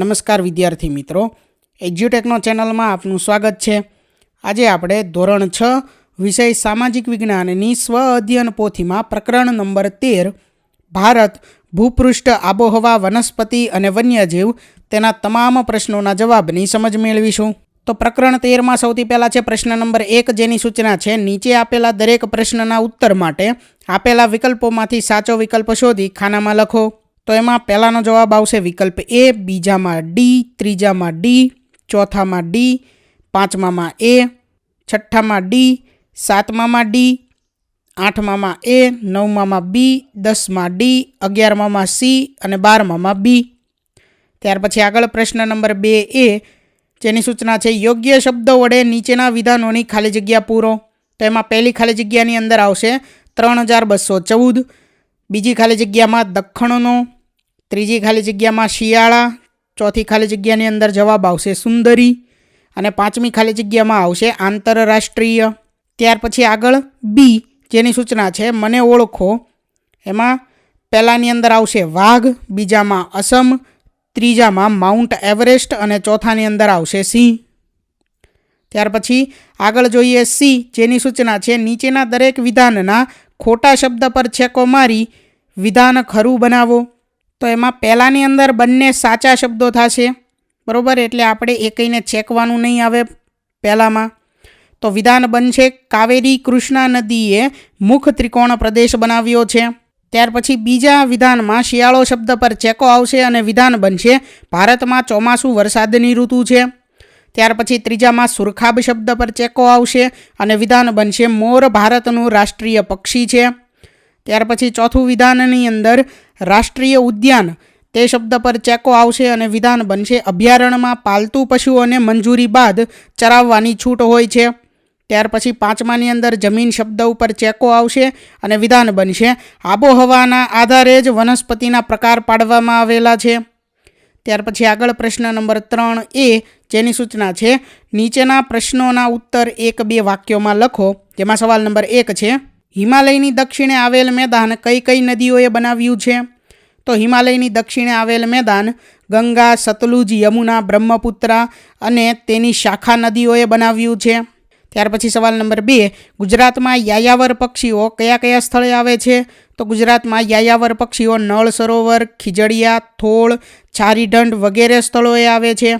નમસ્કાર વિદ્યાર્થી મિત્રો. એજ્યુટેકનો ચેનલમાં આપનું સ્વાગત છે. આજે આપણે ધોરણ છ, વિષય સામાજિક વિજ્ઞાનની સ્વ અધ્યયન પોથીમાં પ્રકરણ નંબર તેર, ભારત, ભૂપૃષ્ઠ, આબોહવા, વનસ્પતિ અને વન્યજીવ તેના તમામ પ્રશ્નોના જવાબની સમજ મેળવીશું. તો પ્રકરણ તેરમાં સૌથી પહેલાં છે પ્રશ્ન નંબર એક, જેની સૂચના છે, નીચે આપેલા દરેક પ્રશ્નના ઉત્તર માટે આપેલા વિકલ્પોમાંથી સાચો વિકલ્પ શોધી ખાનામાં લખો. તો એમાં પહેલાંનો જવાબ આવશે વિકલ્પ એ, બીજામાં ડી, ત્રીજામાં ડી, ચોથામાં ડી, પાંચમામાં એ, છઠ્ઠામાં ડી, સાતમામાં ડી, આઠમામાં એ, નવમામાં બી, દસમાં ડી, અગિયારમામાં સી અને બારમામાં બી. ત્યાર પછી આગળ પ્રશ્ન નંબર બે એ, જેની સૂચના છે, યોગ્ય શબ્દો વડે નીચેના વિધાનોની ખાલી જગ્યા પૂરો. તો એમાં પહેલી ખાલી જગ્યાની અંદર આવશે ત્રણ હજાર બસો ચૌદ, બીજી ખાલી જગ્યામાં દખ્ખણનો ત્રીજી ખાલી જગ્યામાં શિયાળા, ચોથી ખાલી જગ્યાની અંદર જવાબ આવશે સુંદરી અને પાંચમી ખાલી જગ્યામાં આવશે આંતરરાષ્ટ્રીય. ત્યાર પછી આગળ બી, જેની સૂચના છે, મને ઓળખો. એમાં પહેલાંની અંદર આવશે વાઘ, બીજામાં અસમ, ત્રીજામાં માઉન્ટ એવરેસ્ટ અને ચોથાની અંદર આવશે સિંહ. ત્યાર પછી આગળ જોઈએ સી, જેની સૂચના છે, નીચેના દરેક વિધાનના ખોટા શબ્દ પર છેકો મારી, વિધાન ખરું બનાવો. તો એમાં પહેલાંની અંદર બંને સાચા શબ્દો થશે. બરાબર? એટલે આપણે એકઈને ચેકવાનું નહીં આવે પહેલાંમાં. તો વિધાન બનશે કાવેરી કૃષ્ણા નદીએ મુખ ત્રિકોણ પ્રદેશ બનાવ્યો છે. ત્યાર પછી બીજા વિધાનમાં શિયાળો શબ્દ પર ચેકો આવશે અને વિધાન બનશે ભારતમાં ચોમાસું વરસાદની ઋતુ છે. ત્યાર પછી ત્રીજામાં સુરખાબ શબ્દ પર ચેકો આવશે અને વિધાન બનશે મોર ભારતનું રાષ્ટ્રીય પક્ષી છે. ત્યાર પછી ચોથું વિધાનની અંદર રાષ્ટ્રીય ઉદ્યાન. તે શબ્દ પર ચેકો આવશે અને વિધાન બનશે. અભયારણ્યમાં પાલતુ પશુઓને મંજૂરી બાદ ચરાવવાની છૂટ હોય છે. ત્યાર પછી પાંચમાની અંદર જમીન શબ્દ ઉપર ચેકો આવશે અને વિધાન બનશે. આબોહવાના આધારે જ વનસ્પતિના પ્રકાર પાડવામાં આવેલા છે. ત્યાર પછી આગળ પ્રશ્ન નંબર ત્રણ એ, જેની સૂચના છે, નીચેના પ્રશ્નોના ઉત્તર એક બે વાક્યોમાં લખો, જેમાં સવાલ નંબર એક છે હિમાલયની દક્ષિણે આવેલ મેદાન કઈ કઈ નદીઓએ બનાવ્યું છે? તો હિમાલયની દક્ષિણે આવેલ મેદાન ગંગા, સતલુજ, યમુના, બ્રહ્મપુત્રા અને તેની શાખા નદીઓએ બનાવ્યું છે. ત્યાર પછી સવાલ નંબર બે, ગુજરાતમાં યાયાવર પક્ષીઓ કયા કયા સ્થળે આવે છે? તો ગુજરાતમાં યાયાવર પક્ષીઓ નળ, સરોવર, ખીજડીયા, થોળ, છારીઢંઢ વગેરે સ્થળોએ આવે છે.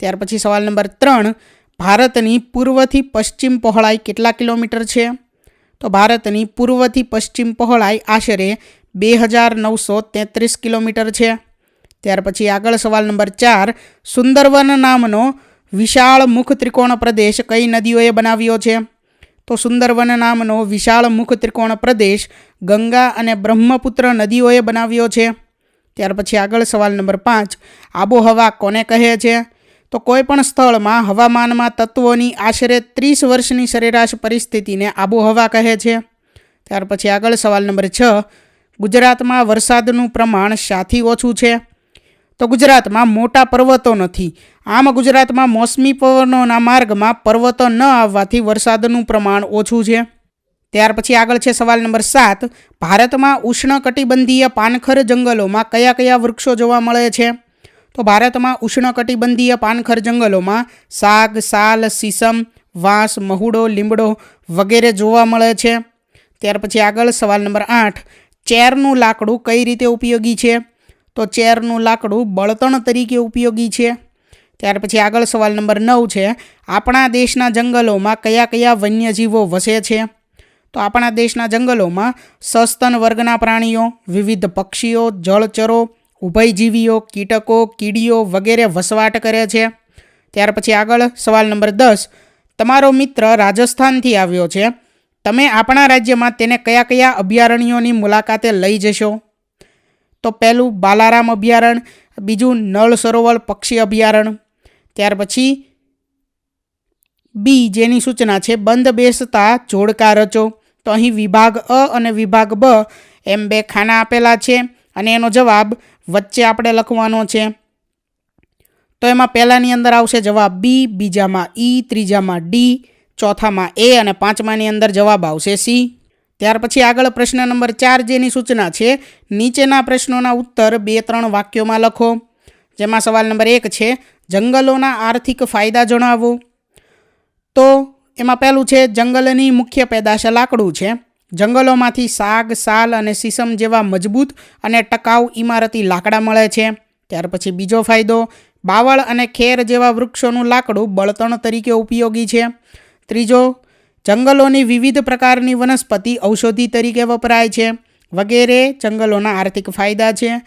ત્યાર પછી સવાલ નંબર ત્રણ, ભારતની પૂર્વથી પશ્ચિમ પહોળાઈ કેટલા કિલોમીટર છે? તો ભારતની પૂર્વથી પશ્ચિમ પહોળાઈ આશરે બે હજાર નવસો તેત્રીસ કિલોમીટર છે. ત્યાર પછી આગળ સવાલ નંબર ચાર, સુંદરવન નામનો વિશાળ મુખ ત્રિકોણ પ્રદેશ કઈ નદીઓએ બનાવ્યો છે? તો સુંદરવન નામનો વિશાળ મુખ ત્રિકોણ પ્રદેશ ગંગા અને બ્રહ્મપુત્ર નદીઓએ બનાવ્યો છે. ત્યાર પછી આગળ સવાલ નંબર પાંચ, આબોહવા કોને કહે છે? તો કોઈ પણ સ્થળમાં હવામાનમાં તત્વોની આશરે ત્રીસ વર્ષની સરેરાશ પરિસ્થિતિને આબોહવા કહે છે. ત્યાર પછી આગળ સવાલ નંબર છ. ગુજરાતમાં વરસાદનું પ્રમાણ શાથી ઓછું છે. તો ગુજરાતમાં મોટા પર્વતો નથી. આમ ગુજરાતમાં મોસમી પવનોના માર્ગમાં પર્વતો ન આવવાથી વરસાદનું પ્રમાણ ઓછું છે. ત્યાર પછી આગળ છે સવાલ નંબર સાત. ભારતમાં ઉષ્ણકટિબંધીય પાનખર જંગલોમાં કયા કયા વૃક્ષો જોવા મળે છે? તો ભારતમાં ઉષ્ણકટિબંધીય પાનખર જંગલોમાં સાગ, સાલ, સીસમ, વાંસ, મહુડો, લીમડો વગેરે જોવા મળે છે. ત્યાર પછી આગળ સવાલ નંબર આઠ. ચેરનું લાકડું કઈ રીતે ઉપયોગી છે? તો ચેરનું લાકડું બળતણ તરીકે ઉપયોગી છે. ત્યાર પછી આગળ સવાલ નંબર નવ છે, આપણા દેશના જંગલોમાં કયા કયા વન્યજીવો વસે છે? તો આપણા દેશના જંગલોમાં સસ્તન વર્ગના પ્રાણીઓ, વિવિધ પક્ષીઓ, જળચરો ઉભયજીવીઓ, કીટકો, કીડીઓ વગેરે વસવાટ કરે છે. ત્યાર પછી આગળ સવાલ નંબર દસ. તમારો મિત્ર રાજસ્થાનથી આવ્યો છે. તમે આપણા રાજ્યમાં તેને કયા કયા અભયારણ્યોની મુલાકાતે લઈ જશો? તો પહેલું બાલારામ અભયારણ્ય બીજું નળ સરોવર પક્ષી અભયારણ્ય ત્યાર પછી બી, જેની સૂચના છે, બંધ બેસતા જોડકા રચો. તો અહીં વિભાગ અ અને વિભાગ બ એમ બે ખાના આપેલા છે. અને એનો જવાબ વચ્ચે આપણે લખવાનો છે. તો એમાં પહેલાંની અંદર આવશે જવાબ બી, બીજામાં ઈ, ત્રીજામાં ડી, ચોથામાં એ અને પાંચમાની અંદર જવાબ આવશે સી. ત્યાર પછી આગળ પ્રશ્ન નંબર ચાર જેની સૂચના છે, નીચેના પ્રશ્નોના ઉત્તર બે, ત્રણ વાક્યોમાં લખો. જેમાં સવાલ નંબર એક છે, જંગલોના આર્થિક ફાયદા જણાવો. તો એમાં પહેલું છે, જંગલની મુખ્ય પેદાશ લાકડું છે. જંગલોમાંથી સાગ, સાલ અને સીસમ જેવા મજબૂત અને ટકાઉ ઇમારતી લાકડા મળે છે. ત્યાર પછી બીજો ફાયદો, બાવળ અને ખેર જેવા વૃક્ષોનું લાકડું બળતણ તરીકે ઉપયોગી છે. ત્રીજો, જંગલોની વિવિધ પ્રકારની વનસ્પતિ ઔષધિ તરીકે વપરાય છે. વગેરે જંગલોના આર્થિક ફાયદા છે.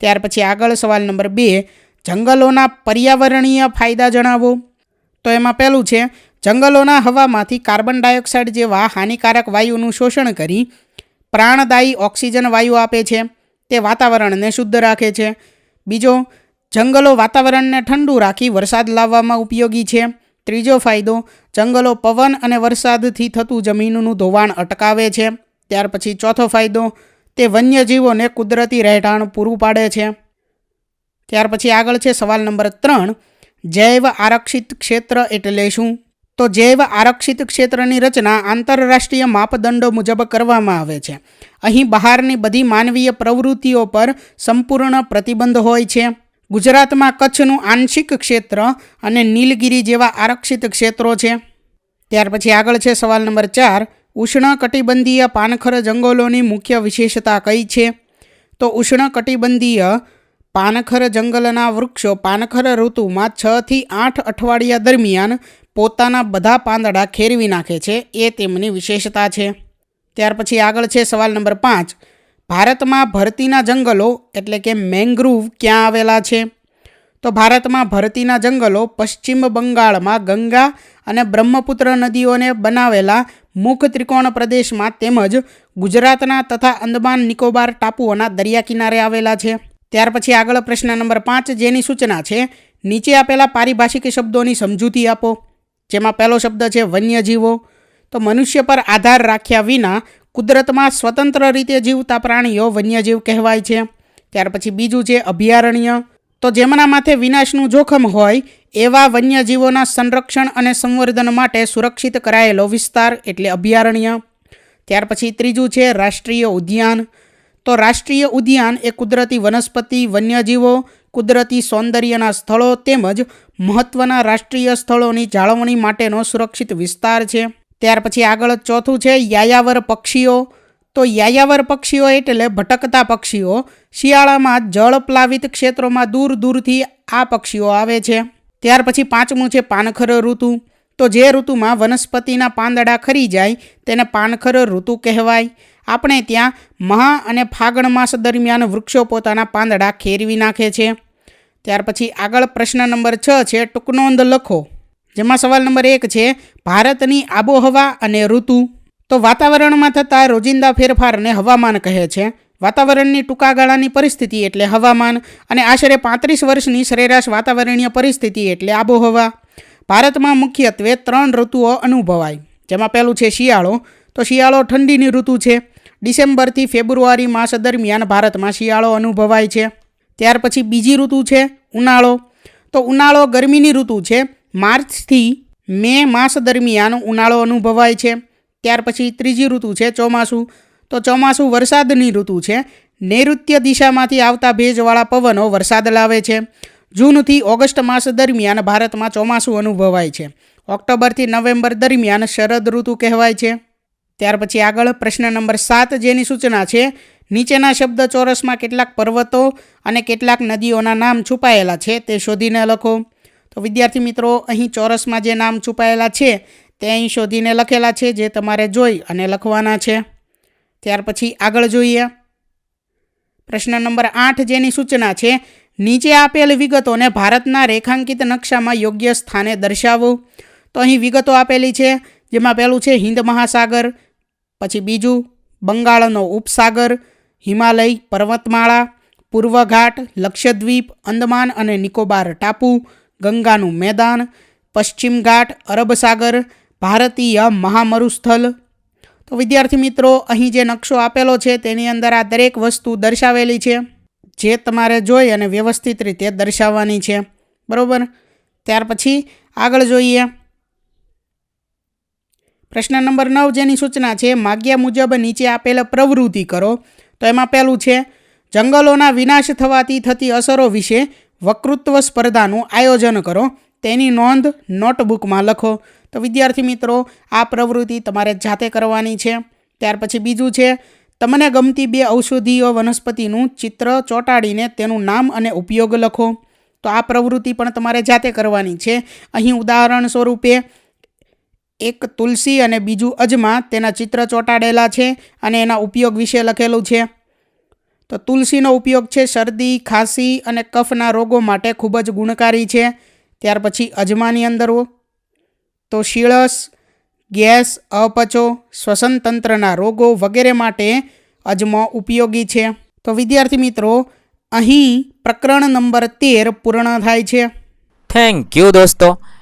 ત્યાર પછી આગળ સવાલ નંબર બે, જંગલોના પર્યાવરણીય ફાયદા જણાવો. તો એમાં પહેલું છે જંગલોના હવામાંથી કાર્બન ડાયોક્સાઇડ જેવા હાનિકારક વાયુનું શોષણ કરી પ્રાણદાયી ઓક્સિજન વાયુ આપે છે. તે વાતાવરણને શુદ્ધ રાખે છે. બીજો, જંગલો વાતાવરણને ઠંડુ રાખી વરસાદ લાવવામાં ઉપયોગી છે. ત્રીજો ફાયદો, જંગલો પવન અને વરસાદથી થતું જમીનનું ધોવાણ અટકાવે છે. ત્યાર પછી ચોથો ફાયદો, તે વન્યજીવોને કુદરતી રહેઠાણ પૂરું પાડે છે. ત્યાર પછી આગળ છે સવાલ નંબર ત્રણ, જૈવ આરક્ષિત ક્ષેત્ર એટલે શું? તો જૈવ આરક્ષિત ક્ષેત્રની રચના આંતરરાષ્ટ્રીય માપદંડો મુજબ કરવામાં આવે છે. અહીં બહારની બધી માનવીય પ્રવૃત્તિઓ પર સંપૂર્ણ પ્રતિબંધ હોય છે. ગુજરાતમાં કચ્છનું આંશિક ક્ષેત્ર અને નીલગિરી જેવા આરક્ષિત ક્ષેત્રો છે. ત્યાર પછી આગળ છે સવાલ નંબર ચાર. ઉષ્ણકટિબંધીય પાનખર જંગલોની મુખ્ય વિશેષતા કઈ છે? તો ઉષ્ણકટિબંધીય પાનખર જંગલના વૃક્ષો પાનખર ઋતુમાં છથી આઠ અઠવાડિયા દરમિયાન પોતાના બધા પાંદડા ખેરવી નાખે છે, એ તેમની વિશેષતા છે. ત્યાર પછી આગળ છે સવાલ નંબર પાંચ. ભારતમાં ભરતીના જંગલો એટલે કે મેંગ્રુવ ક્યાં આવેલા છે? તો ભારતમાં ભરતીના જંગલો પશ્ચિમ બંગાળમાં ગંગા અને બ્રહ્મપુત્ર નદીઓને બનાવેલા મુખ ત્રિકોણ પ્રદેશમાં તેમજ ગુજરાતના તથા અંદમાન નિકોબાર ટાપુઓના દરિયા કિનારે આવેલા છે. ત્યાર પછી આગળ પ્રશ્ન નંબર પાંચ જેની સૂચના છે, નીચે આપેલા પારિભાષિક શબ્દોની સમજૂતી આપો. જેમાં પહેલો શબ્દ છે વન્યજીવો. તો મનુષ્ય પર આધાર રાખ્યા વિના કુદરતમાં સ્વતંત્ર રીતે જીવતા પ્રાણીઓ વન્યજીવ કહેવાય છે. ત્યાર પછી બીજું છે અભયારણ્ય. તો જેમના માથે વિનાશનું જોખમ હોય, એવા વન્યજીવોના સંરક્ષણ અને સંવર્ધન માટે સુરક્ષિત કરાયેલો વિસ્તાર એટલે અભયારણ્ય. ત્યાર પછી ત્રીજું છે રાષ્ટ્રીય ઉદ્યાન. તો રાષ્ટ્રીય ઉદ્યાન એ કુદરતી વનસ્પતિ, વન્યજીવો કુદરતી સૌંદર્યના સ્થળો તેમજ મહત્ત્વના રાષ્ટ્રીય સ્થળોની જાળવણી માટેનો સુરક્ષિત વિસ્તાર છે. ત્યાર પછી આગળ ચોથું છે યાયાવર પક્ષીઓ. તો યાયાવર પક્ષીઓ એટલે ભટકતા પક્ષીઓ. શિયાળામાં જળ પ્લાવિત ક્ષેત્રોમાં દૂર દૂરથી આ પક્ષીઓ આવે છે. ત્યાર પછી પાંચમું છે પાનખર ઋતુ. તો જે ઋતુમાં વનસ્પતિના પાંદડા ખરી જાય તેને પાનખર ઋતુ કહેવાય. આપણે ત્યાં મહા અને ફાગણ માસ દરમિયાન વૃક્ષો પોતાના પાંદડા ખેરવી નાખે છે. ત્યાર પછી આગળ પ્રશ્ન નંબર છ છે ટૂંકનોંધ લખો. જેમાં સવાલ નંબર એક છે, ભારતની આબોહવા અને ઋતુ. તો વાતાવરણમાં થતા રોજિંદા ફેરફારને હવામાન કહે છે. વાતાવરણની ટૂંકા ગાળાની પરિસ્થિતિ એટલે હવામાન અને આશરે પાંત્રીસ વર્ષની સરેરાશ વાતાવરણીય પરિસ્થિતિ એટલે આબોહવા. ભારતમાં મુખ્યત્વે ત્રણ ઋતુઓ અનુભવાય. જેમાં પહેલું છે શિયાળો. તો શિયાળો ઠંડીની ઋતુ છે. ડિસેમ્બરથી ફેબ્રુઆરી માસ દરમિયાન ભારતમાં શિયાળો અનુભવાય છે. ત્યાર પછી બીજી ઋતુ છે ઉનાળો. તો ઉનાળો ગરમીની ઋતુ છે. માર્ચથી મે માસ દરમિયાન ઉનાળો અનુભવાય છે. ત્યાર પછી ત્રીજી ઋતુ છે ચોમાસું. તો ચોમાસું વરસાદની ઋતુ છે. નૈઋત્ય દિશામાંથી આવતા ભેજવાળા પવનો વરસાદ લાવે છે. જૂનથી ઓગસ્ટ માસ દરમિયાન ભારતમાં ચોમાસું અનુભવાય છે. ઓક્ટોબરથી નવેમ્બર દરમિયાન શરદ ઋતુ કહેવાય છે. ત્યાર પછી આગળ પ્રશ્ન નંબર સાત, જેની સૂચના છે, નીચેના શબ્દ ચોરસમાં કેટલાક પર્વતો અને કેટલાક નદીઓના નામ છુપાયેલા છે, તે શોધીને લખો. તો વિદ્યાર્થી મિત્રો, અહીં ચોરસમાં જે નામ છુપાયેલા છે, તે અહીં શોધીને લખેલા છે, જે તમારે જોઈ અને લખવાના છે. ત્યાર પછી આગળ જોઈએ. પ્રશ્ન નંબર આઠ, જેની સૂચના છે, નીચે આપેલ વિગતોને ભારતના રેખાંકિત નકશામાં યોગ્ય સ્થાને દર્શાવો. તો અહીં વિગતો આપેલી છે જેમાં પહેલું છે હિન્દ મહાસાગર, પછી બીજું બંગાળનો ઉપસાગર, હિમાલય પર્વતમાળા પૂર્વ ઘાટ લક્ષદ્વીપ, અંદમાન અને નિકોબાર ટાપુ, ગંગાનું મેદાન, પશ્ચિમ ઘાટ, અરબ સાગર, ભારતીય મહામરુસ્થલ. તો વિદ્યાર્થી મિત્રો, અહીં જે નકશો આપેલો છે તેની અંદર આ દરેક વસ્તુ દર્શાવેલી છે, જે તમારે જોઈ અને વ્યવસ્થિત રીતે દર્શાવવાની છે. બરાબર? ત્યાર પછી આગળ જોઈએ. પ્રશ્ન નંબર નવ જેની સૂચના છે, માગ્યા મુજબ નીચે આપેલ પ્રવૃત્તિ કરો. તો એમાં પહેલું છે, જંગલોના વિનાશ થવાથી થતી અસરો વિશે વકૃત્વ સ્પર્ધાનું આયોજન કરો. તેની નોંધ નોટબુકમાં લખો. તો વિદ્યાર્થી મિત્રો, આ પ્રવૃત્તિ તમારે જાતે કરવાની છે. ત્યાર પછી બીજું છે, તમને ગમતી બે ઔષધીય વનસ્પતિનું ચિત્ર ચોંટાડીને તેનું નામ અને ઉપયોગ લખો. તો આ પ્રવૃત્તિ પણ તમારે જાતે કરવાની છે. અહીં ઉદાહરણ સ્વરૂપે એક તુલસી અને બીજું અજમા તેના ચિત્ર ચોંટાડેલા છે અને એના ઉપયોગ વિશે લખેલું છે. તો તુલસીનો ઉપયોગ છે શરદી, ખાંસી અને કફના રોગો માટે ખૂબ જ ગુણકારી છે. ત્યાર પછી અજમાની અંદર તો શીળસ, ગેસ, અપચો શ્વસન તંત્રના રોગો વગેરે માટે અજમો ઉપયોગી છે. તો વિદ્યાર્થી મિત્રો, અહીં પ્રકરણ નંબર તેર પૂર્ણ થાય છે. થેન્ક યુ દોસ્તો.